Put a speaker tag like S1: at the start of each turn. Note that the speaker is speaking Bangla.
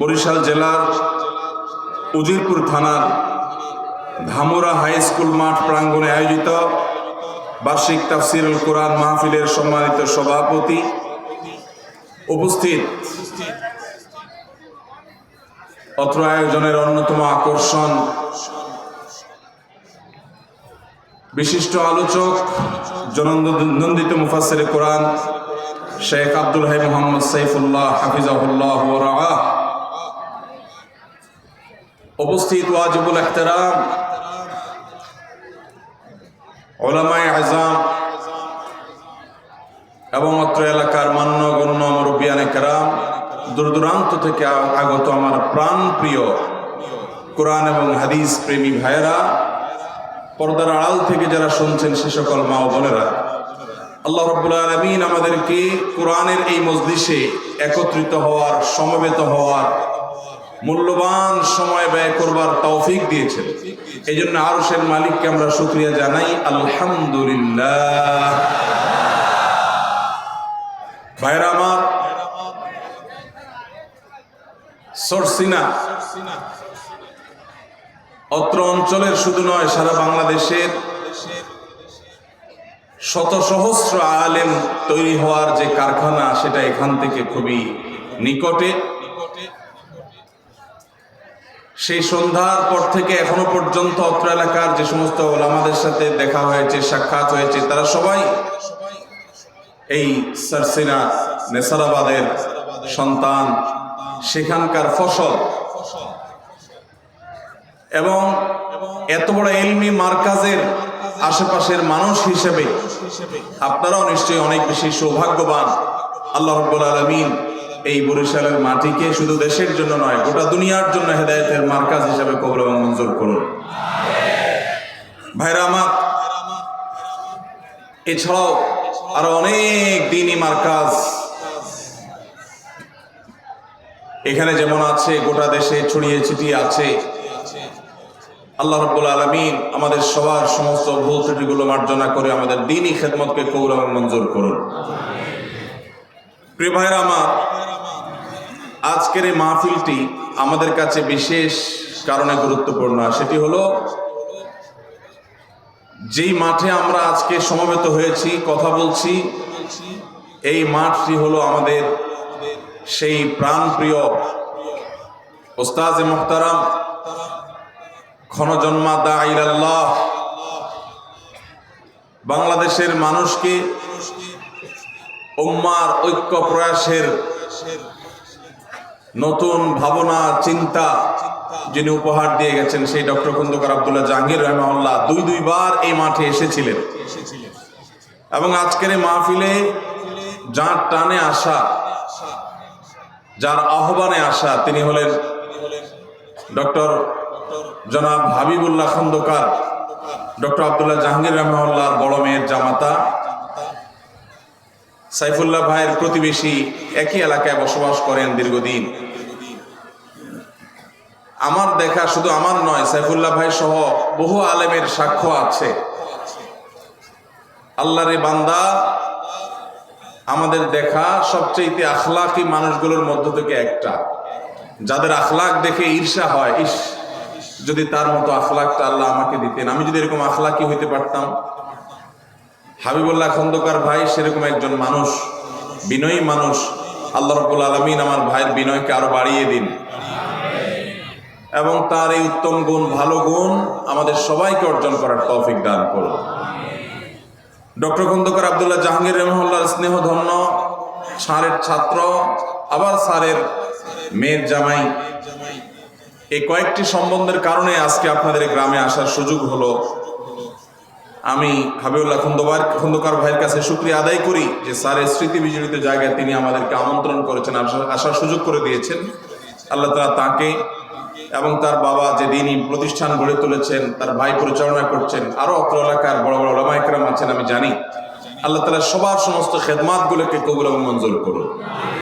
S1: বরিশাল জেলার উজিরপুর থানার ধামুরা হাই স্কুল মাঠ প্রাঙ্গণে আয়োজিত বার্ষিক তাফসিরুল কোরআন মাহফিলের সম্মানিত সভাপতি উপস্থিত। অত্র আয়োজনের অন্যতম আকর্ষণ বিশিষ্ট আলোচক জনন্দিত মুফাসের কোরআন শেখ আব্দুল হাই মোহাম্মদ সাইফুল্লাহ হাফিজাহুল্লাহ উপস্থিত ওয়াজিবুল এহতেরাম ওলামায় আজাম এবং অত্র এলাকার মান্য গণ্য মুরব্বিয়ানে কেরাম দূর দূরান্ত থেকে আগত আমার প্রাণ প্রিয় কোরআন এবং হাদিস প্রেমী ভাইয়েরা, পর্দার আড়াল থেকে যারা শুনছেন সে সকল মা বোনেরা, আল্লাহ রব্বুল আলমিন আমাদেরকে কোরআনের এই মজলিসে একত্রিত হওয়ার, সমবেত হওয়ার মূল্যবান সময় ব্যয় করবার তৌফিক দিয়েছেন। এই জন্য আরশের মালিককে আমরা শুক্রিয়া জানাই। আলহামদুলিল্লাহ। সরসিনা অত্র অঞ্চলের শুধু নয়, সারা বাংলাদেশের শত সহস্র আলেম তৈরি হওয়ার যে কারখানা, সেটা এখান থেকে খুবই নিকটে। সেই সন্ধ্যার পর থেকে এখনও পর্যন্ত অত্র এলাকার যে সমস্ত ওলামাদের সাথে দেখা হয়েছে, সাক্ষাৎ হয়েছে, তারা সবাই এই সারসিনা নেসারাবাদের সন্তান, সেখানকার ফসল। এবং এত বড় এলমি মার্কাজের আশেপাশের মানুষ হিসেবে আপনারাও নিশ্চয়ই অনেক বেশি সৌভাগ্যবান। আল্লাহ রব্বুল আলমিন এই বরিশালের মাটিকে শুধু দেশের জন্য নয়, গোটা দুনিয়ার জন্য হেদায়তের মার্কাজ হিসেবে কবর এবং মঞ্জুর করুন। ভাইরা এছাড়াও আরও অনেক দিনই মার্কাজ। এখানে যেমন আছে, গোটা দেশে ছড়িয়ে ছিটিয়ে আছে। আল্লাহ রব্বুল আলমিন আমাদের সবার সমস্ত ভুল ত্রুটিগুলো মার্জনা করে আমাদের দিনই খেদমতকে কৌর এবং মঞ্জুর করুন। প্রিয় ভাইরা আমার আজকের এই মাহফিলটি আমাদের কাছে বিশেষ কারণে গুরুত্বপূর্ণ। সেটি হলো, যেই মাঠে আমরা আজকে সমবেত হয়েছি, কথা বলছি, এই মাঠটি হলো আমাদের সেই প্রাণপ্রিয় ওস্তাজে মোহতারাম, ক্ষণজন্মা দা আল্লাহ বাংলাদেশের মানুষকে, উম্মার ঐক্য প্রয়াসের নতুন ভাবনা, চিন্তা যিনি উপহার দিয়ে গেছেন সেই ডক্টর খন্দকার আবদুল্লাহ জাহাঙ্গীর রহমাউল্লাহ দুই দুইবার এই মাঠে এসেছিলেন। এবং আজকের এই মাহফিলে যার টানে আসা, যার আহ্বানে আসা তিনি হলেন ডক্টর জনাব হাবিবুল্লাহ খন্দকার, ডক্টর আবদুল্লাহ জাহাঙ্গীর রহমাউল্লাহর বড় মেয়ের জামাতা। সাইফুল্লাহ ভাইয়ের প্রতিবেশী একই এলাকায় বসবাস করেন দীর্ঘদিন। আমার দেখা শুধু আমার নয়, সাইফুল্লাহ ভাই সহ বহু আলেমের সাক্ষ্য আছে। আল্লাহরে বান্দা আমাদের দেখা সবচেয়ে আখলাকি মানুষগুলোর মধ্য থেকে একটা। যাদের আখলাক দেখে ঈর্ষা হয়, ইস, যদি তার মতো আখলাকটা আল্লাহ আমাকে দিতেন, আমি যদি এরকম আখলাকি হইতে পারতাম হাবিবুল্লাহ খন্দকার ভাই সেরকম একজন মানুষ, বিনয়ী মানুষ। আল্লাহ রবুল আলমিন আমার ভাইয়ের বিনয়কে আরও বাড়িয়ে দিন। এবং তার এই উত্তম গুণ, ভালো গুণ আমাদের সবাইকে অর্জন করার তৌফিক দান করুন। ডক্টর খন্দকার আবদুল্লাহ জাহাঙ্গীর রহমুল্লাহর স্নেহ ধন্য স্যারের ছাত্র, আবার স্যারের মেয়ের জামাই। এই কয়েকটি সম্বন্ধের কারণে আজকে আপনাদের গ্রামে আসার সুযোগ হলো। আমি হাবিবুল্লাহ খন্দকার খন্দকার ভাইয়ের কাছে শুক্রিয়া আদায় করি যে স্যারের স্মৃতি বিজড়িত জায়গায় তিনি আমাদেরকে আমন্ত্রণ করেছেন, আসার- সুযোগ করে দিয়েছেন। আল্লাহ তালা তাকে এবং তার বাবা যে দিনই প্রতিষ্ঠান গড়ে তুলেছেন, তার ভাই পরিচালনা করছেন, আরও অত্র এলাকার বড় বড় ওলামাইকরাম আছেন, আমি জানি। আল্লাহ তালা সবার সমস্ত খেদমাতগুলোকে কবুল এবং মঞ্জুর করুন।